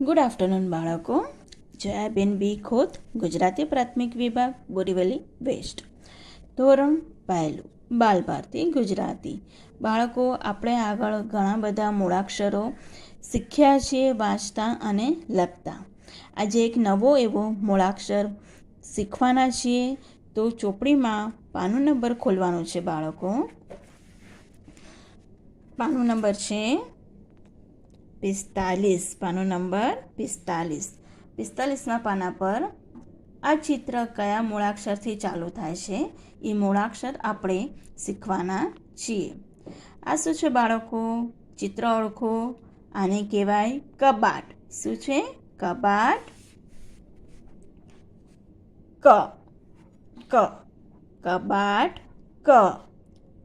Good afternoon બાળકો. જયાબેન બી ખોત, ગુજરાતી પ્રાથમિક વિભાગ, બોરીવલી વેસ્ટ. ધોરણ પહેલું, બાલભારતી ગુજરાતી. બાળકો, આપણે આગળ ઘણા બધા મૂળાક્ષરો શીખ્યા છીએ વાંચતા અને લખતા. આજે એક નવો એવો મૂળાક્ષર શીખવાના છીએ. તો ચોપડીમાં પાનું નંબર ખોલવાનો છે, બાળકો. પાનું નંબર છે પિસ્તાલીસ, પાનો નંબર પિસ્તાલીસ. પિસ્તાલીસના પાના પર આ ચિત્ર કયા મૂળાક્ષરથી ચાલુ થાય છે? એ મૂળાક્ષર આપણે શીખવાના છીએ. આ શું છે બાળકો? ચિત્ર ઓળખો. આને કહેવાય કબાટ. શું છે? કબાટ. ક. ક. કબાટ. ક.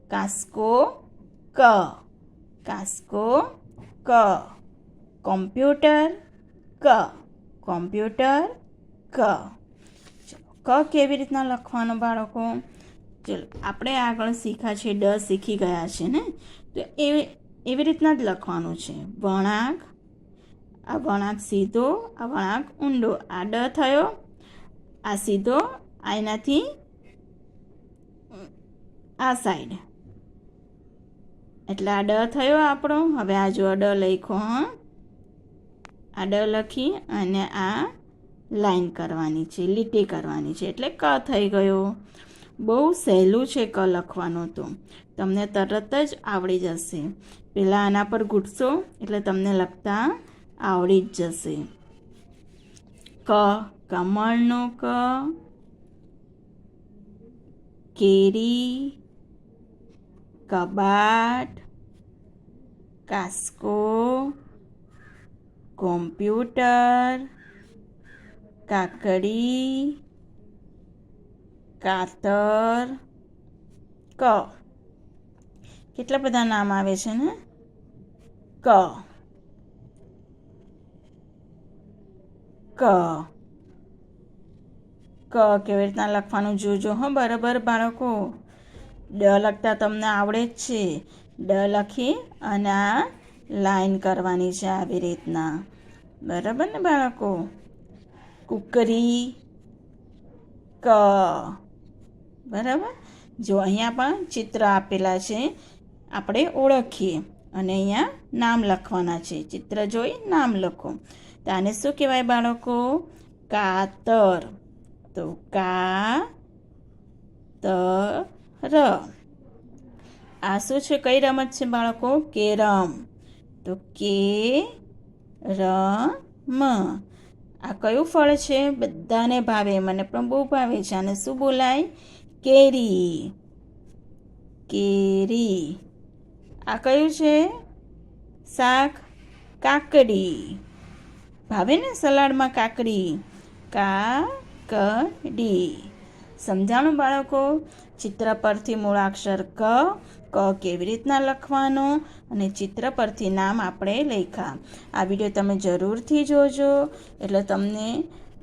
કાસ્કો ક. કાસ્કો ક. કોમ્પ્યુટર ક. કોમ્પ્યુટર ક. ક કેવી રીતના લખવાનું બાળકો? ચલો, આપણે આગળ શીખા છે, ડ શીખી ગયા છે ને? તો એવી એવી રીતના જ લખવાનું છે. વણાંક આ વણાંક સીધો, આ વણાંક ઊંડો. આ ડ થયો, આ સીધો, આ એનાથી આ સાઈડ એટલે આ ડ થયો આપણો. હવે આ જો ડ લખો હં. આ ડ લખી અને આ લાઈન કરવાની છે, લીટી કરવાની છે. એટલે ક થઈ ગયો. બહુ સહેલું છે ક લખવાનું તો. તમને તરત જ આવડી જશે. પહેલાં આના પર ઘૂટશો, એટલે તમને લખતા આવડી જ જશે. ક, કમળનો ક, કેરી, કબાટ, કાસ્કો કોમ્પ્યુટર, કાકડી, કાતર, ક. કેટલા બધા નામ આવે છે ને? ક. ક. ક કેવી રીતના લખવાનું જોજો, હો, બરાબર બાળકો. ડ લખતા તમને આવડે જ છે. ડ લખી અને આ લાઈન કરવાની છે આવી રીતના. બરાબર ને બાળકો? કુકરી ક. બરાબર? જો અહીંયા પણ ચિત્ર આપેલા છે, આપણે ઓળખીએ. અને અહીંયા નામ લખવાના છે. ચિત્ર જોઈ નામ લખો. તો આને શું કહેવાય બાળકો? કાતર. તો કા ત ર આ શું છે? કઈ રમત છે બાળકો? કેરમ. તો કે ર મ આ કયું ફળ છે? બધાને ભાવે, મને પણ બહુ ભાવે છે. અને શું બોલાય? કેરી. કેરી. આ કયું છે? શાક કાકડી. ભાવે ને સલાડમાં કાકડી? કાકડી. સમજાણું બાળકો? ચિત્ર પરથી મૂળાક્ષર ક ક કેવી રીતના લખવાનો અને ચિત્ર પરથી નામ આપણે લખ્યા. આ વીડિયો તમે જરૂરથી જોજો. એટલે તમને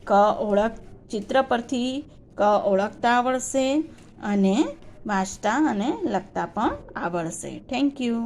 ક ઓળખ ચિત્ર પરથી ક ઓળખતા આવડશે અને વાંચતા અને લખતા પણ આવડશે. Thank you